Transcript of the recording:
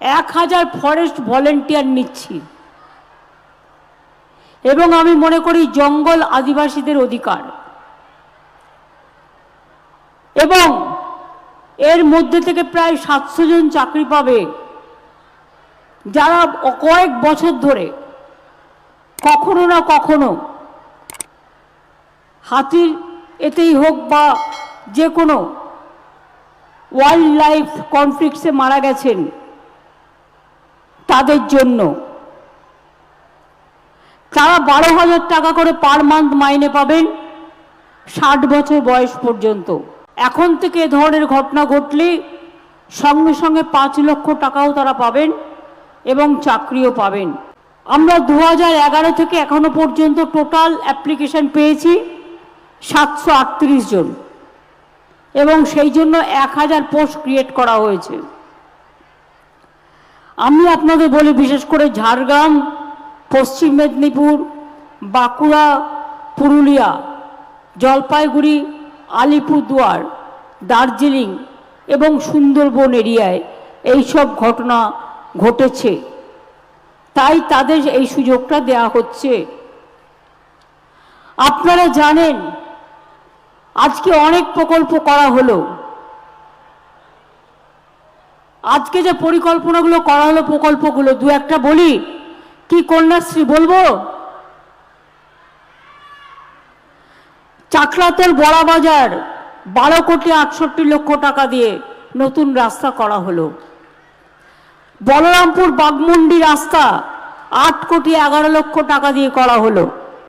এক হাজার forest volunteer নিচ্ছি। এবং আমি মনে করি জঙ্গল আদিবাসীদের অধিকার। এবং এর মধ্যে থেকে প্রায় সাতশো জন চাকরি পাবে। যারা কয়েক বছর ধরে কখনো না কখনো হাতির এতেই হোক বা যে কোনো ওয়াইল্ড লাইফ কনফ্লিক্টসে মারা গেছেন। তাদের জন্য। তারা বারো হাজার টাকা করে পার মান্থ মাইনে পাবেন ষাট বছর বয়স পর্যন্ত। এখন থেকে এ ধরনের ঘটনা ঘটলে সঙ্গে সঙ্গে পাঁচ লক্ষ টাকাও তারা পাবেন এবং চাকরিও পাবেন। আমরা দু এগারো থেকে এখনও পর্যন্ত টোটাল অ্যাপ্লিকেশন পেয়েছি সাতশো আটত্রিশ জন এবং সেই জন্য এক হাজার পোস্ট ক্রিয়েট করা হয়েছে। আমি আপনাদের বলি, বিশেষ করে ঝাড়গ্রাম, পশ্চিম মেদিনীপুর, বাঁকুড়া, পুরুলিয়া, জলপাইগুড়ি, আলিপুরদুয়ার, দার্জিলিং এবং সুন্দরবন এরিয়ায় এই সব ঘটনা ঘটেছে। তাই তাদের এই সুযোগটা দেয়া হচ্ছে। আপনারা জানেন, আজকে অনেক প্রকল্প করা হলো। আজকে যে পরিকল্পনাগুলো করা হলো, প্রকল্পগুলো, দু একটা বলি। কি কন্যাশ্রী বলব? চাকলাতের বড়া বাজার, বারো কোটি আটষট্টি লক্ষ টাকা দিয়ে নতুন রাস্তা করা হলো। বলরামপুর বাগমুন্ডি রাস্তা, আট কোটি এগারো লক্ষ টাকা দিয়ে করা হলো।